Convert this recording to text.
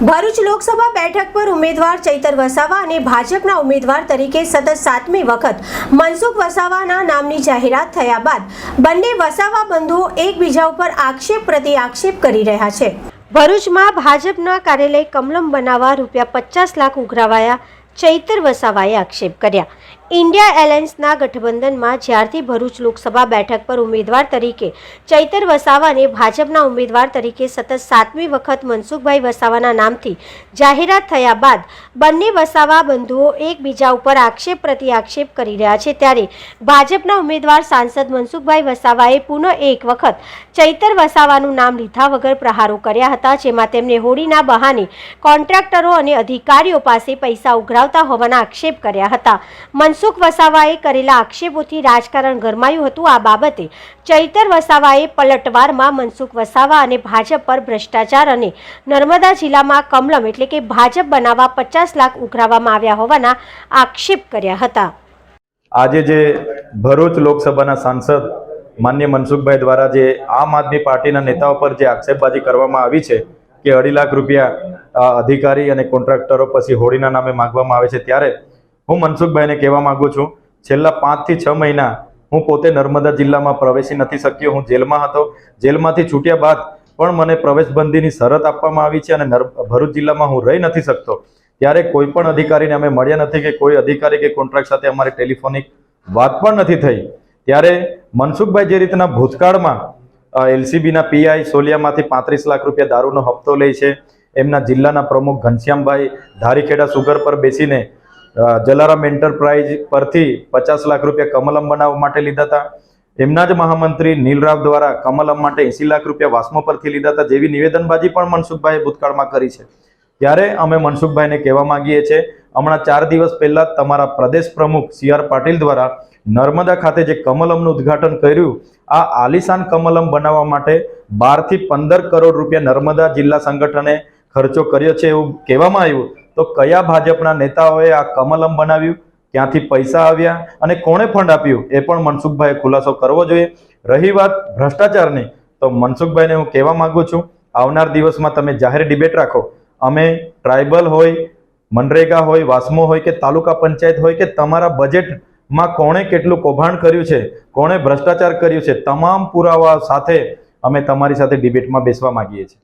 ભરૂચ લોકસભા બેઠક પર ઉમેદવાર ચૈતર વસાવા અને ભાજપના ઉમેદવાર તરીકે સતત સાતમી વખત મનસુખ વસાવાના નામની જાહેરાત થયા બાદ બંને વસાવા બંધુઓ એકબીજા ઉપર આક્ષેપ પ્રતિ આક્ષેપ કરી રહ્યા છે. ભરૂચમાં ભાજપના કાર્યાલય કમલમ બનાવવા રૂપિયા પચાસ લાખ ઉઘરાવાયા ચૈતર વસાવાએ આક્ષેપ કર્યા. ઇન્ડિયા એલાયન્સના ગઠબંધનમાં જ્યારથી ભરૂચ લોકસભા બેઠક પર ઉમેદવાર તરીકે ચૈતર વસાવા અને ભાજપના ઉમેદવાર તરીકે સતત સાતમી વખત મનસુખભાઈ વસાવાના નામથી જાહેરાત થયા બાદ બંને વસાવા બંધુઓ એકબીજા ઉપર આક્ષેપ પ્રતિ આક્ષેપ કરી રહ્યા છે. ત્યારે ભાજપના ઉમેદવાર સાંસદ મનસુખભાઈ વસાવાએ પુનઃ એક વખત ચૈતર વસાવાનું નામ લીધા વગર પ્રહારો કર્યા હતા, જેમાં તેમને હોળીના બહાને કોન્ટ્રાક્ટરો અને અધિકારીઓ પાસે પૈસા ઉઘરાવતા હોવાના આક્ષેપ કર્યા હતા. મનસુખ વસાવાએ કરેલા આક્ષેપોથી રાજકારણ ગરમાયું હતું. આ બાબતે ચૈતર વસાવાએ પલટવારમાં મનસુખ વસાવા અને ભાજપ પર ભ્રષ્ટાચાર અને નર્મદા જિલ્લામાં કમલમ એટલે કે ભાજપ બનાવવા પચાસ લાખ ઉઘરાવવામાં આવ્યા હોવાના આક્ષેપ કર્યા હતા. આજે જે ભરૂચ લોકસભાના સાંસદ માન્ય મનસુખભાઈ દ્વારા જે આમ આદમી પાર્ટીના નેતાઓ પર જે આક્ષેપબાજી કરવામાં આવી છે કે અઢી લાખ રૂપિયા અધિકારી અને કોન્ટ્રાક્ટરો પછી હોળીના નામે માંગવામાં આવે છે ત્યારે હું મનસુખભાઈને કહેવા માંગુ છું, છેલ્લા પાંચથી છ મહિના હું પોતે નર્મદા જિલ્લામાં પ્રવેશી નથી શક્યો. હું જેલમાં હતો. જેલમાંથી છૂટ્યા બાદ પણ મને પ્રવેશબંધીની શરત આપવામાં આવી છે અને ભરૂચ જિલ્લામાં હું રહી નથી શકતો. ત્યારે કોઈ પણ અધિકારીને અમે મળ્યા નથી કે કોઈ અધિકારી કે કોન્ટ્રાક્ટ સાથે અમારી ટેલિફોનિક વાત પણ નથી થઈ. ત્યારે મનસુખભાઈ જે રીતના ભૂતકાળમાં એલસીબીના પીઆઈ સોલિયામાંથી પાંત્રીસ લાખ રૂપિયા દારૂનો હપ્તો લે છે, એમના જિલ્લાના પ્રમુખ ઘનશ્યામભાઈ ધારીખેડા સુગર પર બેસીને જલારામ એન્ટરપ્રાઇઝ પરથી પચાસ લાખ રૂપિયા કમલમ બનાવવા માટે લીધા હતા. એમના જ મહામંત્રી નીલરાવ દ્વારા કમલમ માટે એસી લાખ રૂપિયા વાસ્મો પરથી લીધા હતા, જેવી નિવેદનબાજી પણ મનસુખભાઈએ ભૂતકાળમાં કરી છે. ત્યારે અમે મનસુખભાઈને કહેવા માંગીએ છીએ, હમણાં ચાર દિવસ પહેલા તમારા પ્રદેશ પ્રમુખ સી આર પાટીલ દ્વારા નર્મદા ખાતે જે કમલમનું ઉદ્ઘાટન કર્યું, આ આલિશાન કમલમ બનાવવા માટે બારથી પંદર કરોડ રૂપિયા નર્મદા જિલ્લા સંગઠને ખર્ચો કર્યો છે એવું કહેવામાં આવ્યું. તો કયા ભાજપના નેતાઓએ આ કમલમ બનાવ્યું? ક્યાંથી પૈસા આવ્યા? અને કોણે ફંડ આપ્યું? એ પણ મનસુખભાઈએ ખુલાસો કરવો જોઈએ. રહી વાત ભ્રષ્ટાચારની. તો મનસુખભાઈને હું કહેવા માંગુ છું, આવનાર દિવસમાં તમે જાહેર ડિબેટ રાખો. અમે ટ્રાઇબલ હોય, મનરેગા હોય, વાસ્મો હોય કે તાલુકા પંચાયત હોય કે તમારા બજેટમાં કોણે કેટલું કૌભાંડ કર્યું છે, કોણે ભ્રષ્ટાચાર કર્યું છે, તમામ પુરાવા સાથે અમે તમારી સાથે ડિબેટમાં બેસવા માંગીએ છીએ.